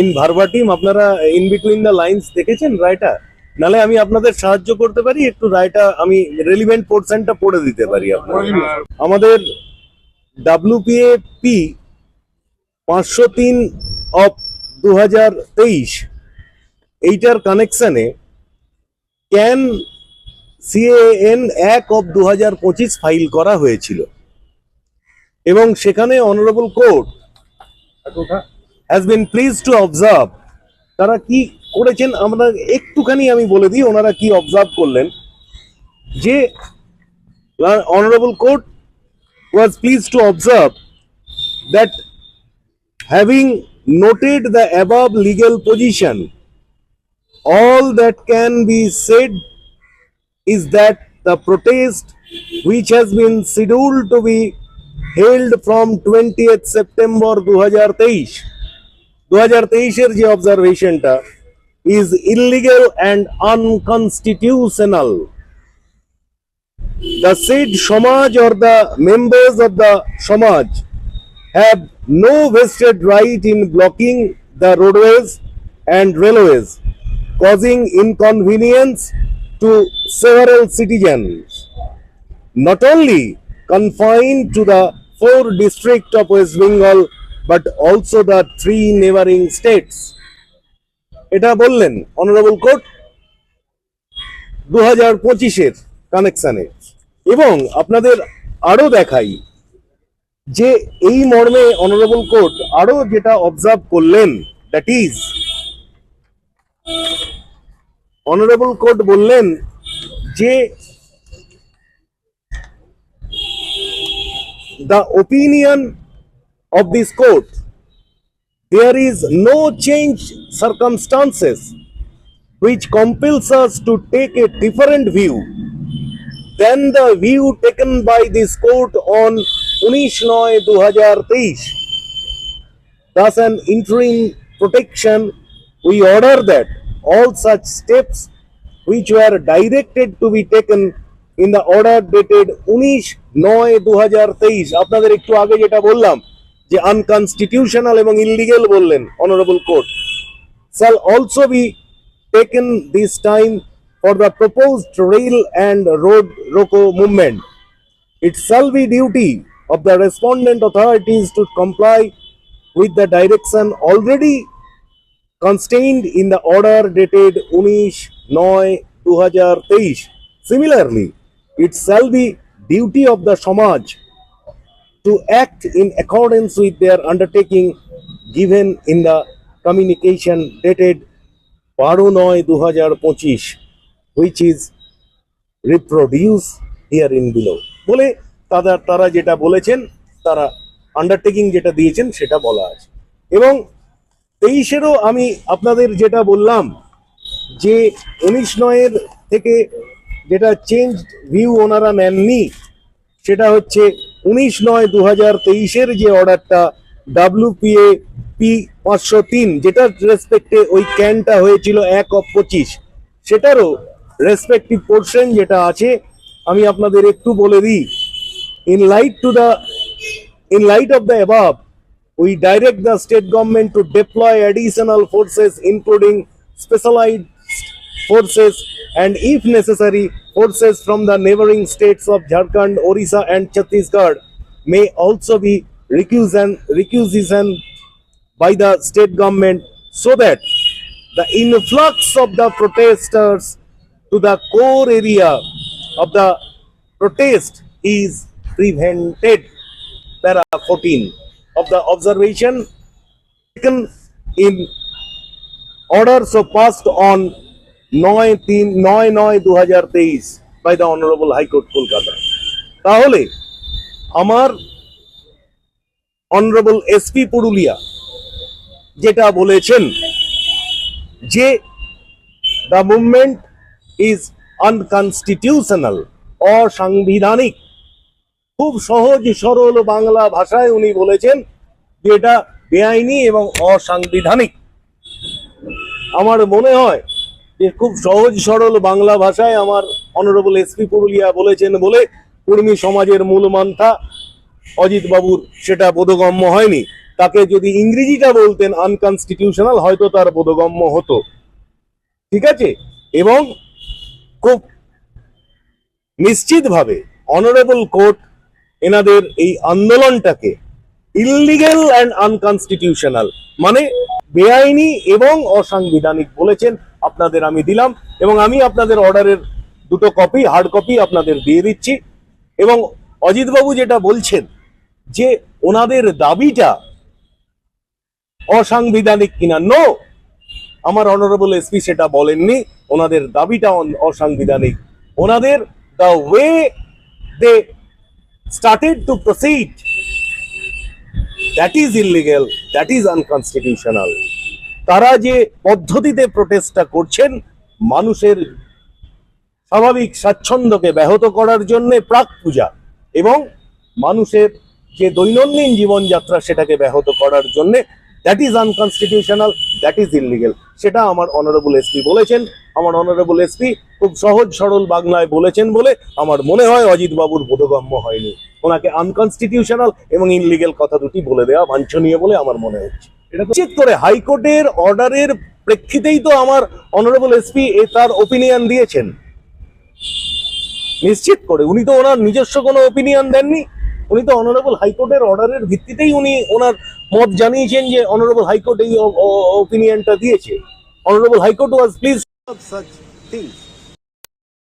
In ভারবাটিম আপনারা in between the lines দেখেছেন রায়টা নালে আমি আপনাদের সাহায্য করতে পারি একটু রায়টা আমি রেলিভেন্ট পোর্শনটা পড়ে দিতে পারি আপনার আমাদের ডাব্লিউপিএপি পাঁচশো তিন অফ দু হাজার তেইশ এইটার কানেকশানে ক্যান সিএএন এক অফ দু হাজার পঁচিশ ফাইল করা হয়েছিল। এবং সেখানে honourable court has been pleased to observe তারা কি করেছেন আমরা একটুখানি আমি বলে দিই ওনারা কি অবজার্ভ করলেন যে honourable court was pleased to observe that having noted the above legal position, all that can be said is that the protest which has been scheduled to be held from 20th September 2023 2023 এর যে অবজারভেশনটা is illegal and unconstitutional the said Samaj or the members of the Samaj have no vested right in blocking the roadways and railways, causing inconvenience to several citizens. Not only confined to the four districts of West Bengal, but also the three neighboring states. এটা বললেন honourable court দু হাজার পঁচিশের কানেকশনে এবং আপনাদের আরও দেখাই যে এই মর্মে অনারেবল কোর্ট আরও যেটা অবজার্ভ করলেন দ্যাট ইজ অনারেবল কোর্ট বললেন যে the opinion of this court there is no change circumstances which compels us to take a different view than the view taken by this court on 19 নয় 2023 thus an interim protection we order that all such steps which were directed to be taken in the order dated 19 নয় 2023 আপনাদের একটু আগে যেটা বললাম যে unconstitutional এবং illegal বললেন honourable court shall also be taken this time for the propose rail and road roko movement it shall be duty of the respondent authorities to comply with the direction already contained in the order dated উনিশ নয় দু হাজার তেইশ similarly it shall be duty of the সমাজ to act in accordance with their undertaking given in the communication dated দু হাজার পঁচিশ which is reproduce here in below বলে তারা তারা যেটা বলেছেন, তারা আন্ডারটেকিং যেটা দিয়েছেন, সেটা বলা আছে। এবং তেইশেরও আমি আপনাদের যেটা বললাম, যে উনিশ নয়ের থেকে যেটা চেঞ্জ ভিউ ওনারা নেননি, সেটা হচ্ছে উনিশ নয় দু হাজার তেইশের যে অর্ডারটা ডাব্লিউপিএ পি এ পি পাঁচশো তিন, যেটার রেসপেক্টে ওই ক্যানটা হয়েছিল এক অফ পঁচিশ, সেটারও রেসপেক্টিভ পোর্শন যেটা আছে, আমি আপনাদের একটু বলে দিই। In light to the in light of the above we direct the state government to deploy additional forces including specialise forces and if necessary forces from the neighboring states of Jharkhand, Orissa, and Chhattisgarh may also be requisition, requisition by the state government so that the influx of the protesters to the core area of the protest is prevented para 14 of the observation taken in order so passed on 9 তিন, নয় নয় দু হাজার তেইশ by the honourable high court Kolkata তাহলে আমার honourable SP Purulia যেটা বলেছেন যে দ্য মুভমেন্ট ইজ আনকনস্টিটিউশনাল অসাংবিধানিক। খুব সহজ, সরল বাংলা ভাষায় উনি বলেছেন যে এটা বেআইনি এবং অসাংবিধানিক। আমার মনে হয় খুব সহজ সরল বাংলা ভাষায় আমার অনারেবল এসপি পুরুলিয়া বলেছেন বলে কর্মী সমাজের মূল মান্থা অজিত বাবুর সেটা বোধগম্য হয়নি। তাকে যদি ইংরেজিটা বলতেন আনকনস্টিটিউশনাল হয়তো তার বোধগম্য হতো। ঠিক আছে? এবং খুব নিশ্চিতভাবে অনারেবল কোর্ট এনাদের এই আন্দোলনটাকে ইললিগেল অ্যান্ড আনকনস্টিটিউশনাল মানে বেআইনি এবং অসাংবিধানিক বলেছেন। আপনাদের আমি দিলাম এবং আমি আপনাদের অর্ডারের দুটো কপি হার্ড কপি আপনাদের দিয়ে দিচ্ছি। এবং অজিতবাবু যেটা বলছেন যে ওনাদের দাবিটা অসাংবিধানিক কিনা নো আমার অনারেবল এসপি সেটা বলেননি, ওনাদের দাবিটা অসাংবিধানিক। ওনাদের the way they started to proceed that is illegal that is unconstitutional তারা যে পদ্ধতিতে প্রটেস্টটা করছেন, মানুষের স্বাভাবিক স্বাচ্ছন্দ্যকে ব্যাহত করার জন্য প্রাক পূজা এবং মানুষের যে দৈনন্দিন জীবনযাত্রা সেটাকে ব্যাহত করার জন্য that is unconstitutional that is illegal সেটা আমার অনারেবল এসপি বলেছেন। আমার অনারেবল এসপি খুব সহজ সরল বাংলায় বলেছেন বলে আমার মনে হয় অজিত বাবুর বোধগম্য হয়নি। ওনাকে আনকনস্টিটিউশনাল এবং ইনলিগেল কথা দুটি বলে দেওয়া বাঞ্ছনীয় বলে আমার মনে হচ্ছে। নিশ্চিত করে হাইকোর্টের অর্ডারের প্রেক্ষিতেই তো আমার অনারেবল এসপি এ তার ওপিনিয়ন দিয়েছেন। নিশ্চিত করে উনি তো ওনার নিজস্ব কোনো ওপিনিয়ন দেননি। উনি তো অনারেবল হাইকোর্টের অর্ডারের ভিত্তিতেই উনি ওনার মত জানিয়েছেন যে অনারেবল হাইকোর্ট এই ওপিনিয়নটা দিয়েছে। Honourable high court was pleased such things